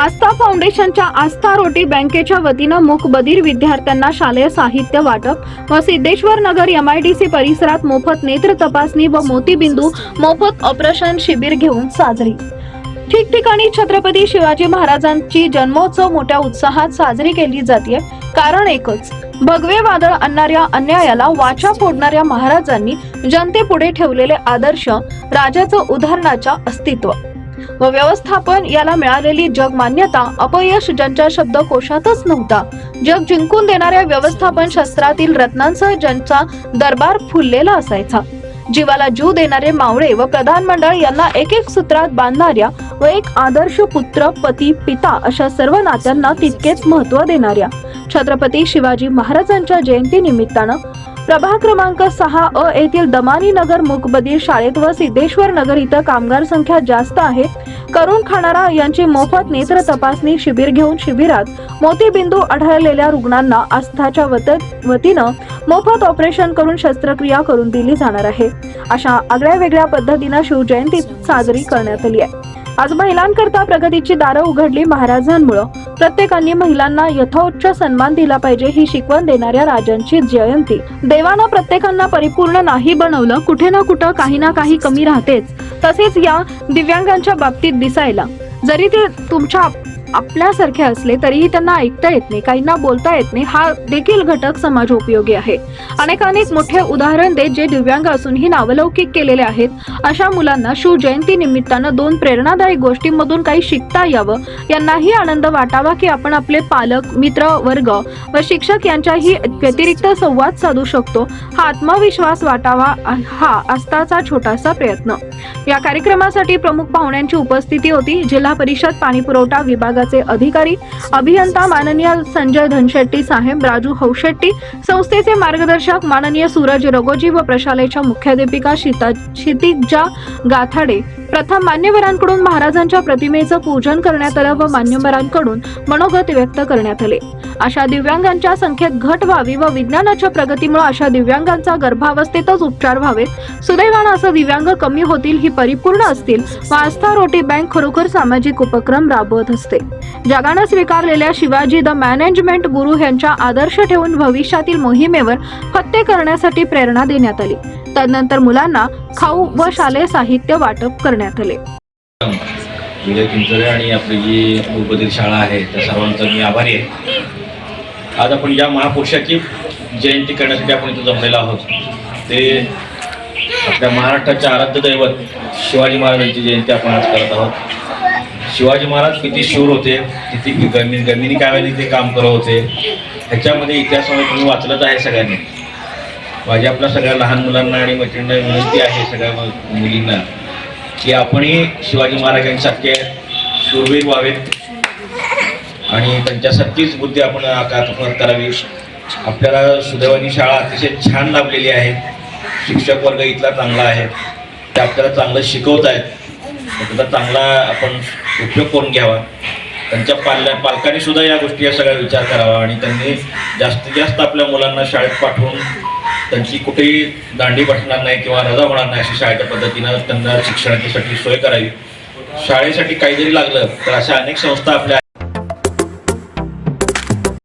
आस्था फाउंडेशनच्या आस्था रोटी बँकेच्या वतीनं मुकबधीर विद्यार्थ्यांना शालेय साहित्य वाटप व सिद्धेश्वर नगर एमआयडीसी परिसरात मोफत नेत्र तपासणी व मोतीबिंदू मोफत ऑपरेशन शिबिर घेऊन साजरी. ठिकठिकाणी छत्रपती शिवाजी महाराजांची जन्मोत्सव मोठ्या उत्साहात साजरी केली जाते. कारण एकच भगवे वादळ आणणाऱ्या अन्यायाला वाचा फोडणाऱ्या महाराजांनी जनतेपुढे ठेवलेले आदर्श राजाचं उदाहरणाच्या अस्तित्व. व व्यवस्थापन याला मिळालेली जगमान्यता अपयश ज्यांच्या शब्दकोशातच नव्हता. जग जिंकून देणाऱ्या व्यवस्थापन शास्त्रातील रत्नांसह ज्यांचा दरबार फुललेला असायचा. जीवाला जीव देणारे मावळे व प्रधानमंडळ यांना एक एक सूत्रात बांधणाऱ्या व एक आदर्श पुत्र पती पिता अशा सर्व नात्यांना तितकेच महत्त्व देणाऱ्या. छत्रपती शिवाजी महाराजांच्या जयंती निमित्तानं प्रभाग क्रमांक सहा अ येथील दमानी नगर मूकबधीर शाळेत व सिद्धेश्वर नगर इथं कामगार संख्या जास्त आहे. करुण खाणारा यांची मोफत नेत्र तपासणी शिबिर घेऊन शिबिरात मोतीबिंदू आढळलेल्या रुग्णांना आस्थाच्या वत वतीनं मोफत ऑपरेशन करून शस्त्रक्रिया करून दिली जाणार आहे. अशा आगळ्या वेगळ्या पद्धतीनं शिवजयंती साजरी करण्यात आली आहे. आज महिलांकरता प्रगतीची दारं उघडली महाराजांमुळं. प्रत्येकाने महिलांना यथोच्च सन्मान दिला पाहिजे ही शिकवण देणाऱ्या राजांची जयंती. देवानं प्रत्येकांना परिपूर्ण नाही बनवलं कुठे ना कुठं काही ना काही कमी राहतेच. तसेच या दिव्यांगांच्या बाबतीत दिसायला. जरी ते तुमच्या आपल्यासारखे असले तरीही त्यांना ऐकता येत नाही काहींना बोलता येत नाही. हा देखील घटक समाज उपयोगी आहे. अनेकानेक मोठे उदाहरण देत जे दिव्यांग असूनही नावलौकिक केलेले आहेत अशा मुलांना शिवजयंती निमित्तानं दोन प्रेरणादायी गोष्टींमधून काही शिकता यावं यांनाही आनंद वाटावा की आपण आपले पालक मित्र वर्ग व शिक्षक यांच्याही व्यतिरिक्त संवाद साधू शकतो. हा आत्मविश्वास वाटावा हा आस्थाचा छोटासा प्रयत्न. या कार्यक्रमासाठी प्रमुख पाहुण्यांची उपस्थिती होती. जिल्हा परिषद पाणी पुरवठा विभागाचे अधिकारी अभियंता माननीय संजय धनशेट्टी साहेब राजू हौशेट्टी संस्थेचे मार्गदर्शक माननीय सूरज रगोजी व प्रशालेच्या मुख्याध्यापिका शीता क्षितिजा गाथाडे प्रथम मान्यवरांकडून महाराजांच्या प्रतिमेचं पूजन करण्यात आलं व मान्यवरांकडून मनोगत व्यक्त करण्यात आले. अशा दिव्यांगांच्या संख्येत घट व्हावी व विज्ञानाच्या प्रगतीमुळे अशा दिव्यांगांचा गर्भावस्थेतच उपचार व्हावेत. सुदैवानं असं दिव्यांग कमी होतील ही परिपूर्ण असतील व आस्था रोटी बँक खरोखर सामाजिक उपक्रम राबवत असते. जगानं स्वीकारलेल्या शिवाजी द मॅनेजमेंट गुरु यांच्या आदर्श ठेवून भविष्यातील मोहिमेवर फत्ते करण्यासाठी प्रेरणा देण्यात आली. तदनंतर मुलांना खाऊ व शालेय साहित्य वाटप करण्यात आले. विजय चिंचोळे आणि आपली जी उपदीर शाळा आहे त्या सर्वांचा मी आभारी आहे. आज आपण ज्या महापुरुषाची जयंती करण्यासाठी आपण इथं जमलेलो आहोत. ते आपल्या महाराष्ट्राचे आराध्य दैवत शिवाजी महाराजांची जयंती आपण आज करत आहोत. शिवाजी महाराज किती शूर होते किती गमी गमिनी काव्याने ते काम करत होते. ह्याच्यामध्ये इतिहासामध्ये तुम्ही वाचलंच आहे सगळ्यांनी. माझी आपल्या सगळ्या लहान मुलांना आणि मैत्रिणींना विनंती आहे सगळ्या मुलींना. की आपणही शिवाजी महाराजांसारखे शूरवीर व्हावेत. आणि त्यांच्यासारखीच बुद्धी आपण आत्मसात करावी. आपल्याला सुदैवानी शाळा अतिशय छान लाभलेली आहे. शिक्षक वर्ग इथला चांगला आहे. ते आपल्याला चांगलं शिकवत आहेत. त्याचा चांगला आपण उपयोग करून घ्यावा. त्यांच्या पाल्या पालकांनी सुद्धा या गोष्टी या सगळ्या विचार करावा. आणि त्यांनी जास्तीत जास्त आपल्या मुलांना शाळेत पाठवून त्यांची कुठेही दांडी बसणार नाही किंवा रजा होणार नाही अशी शाळेच्या पद्धतीनं त्यांना शिक्षणासाठी सोय करावी. शाळेसाठी काहीतरी लागलं तर अशा अनेक संस्था आपल्या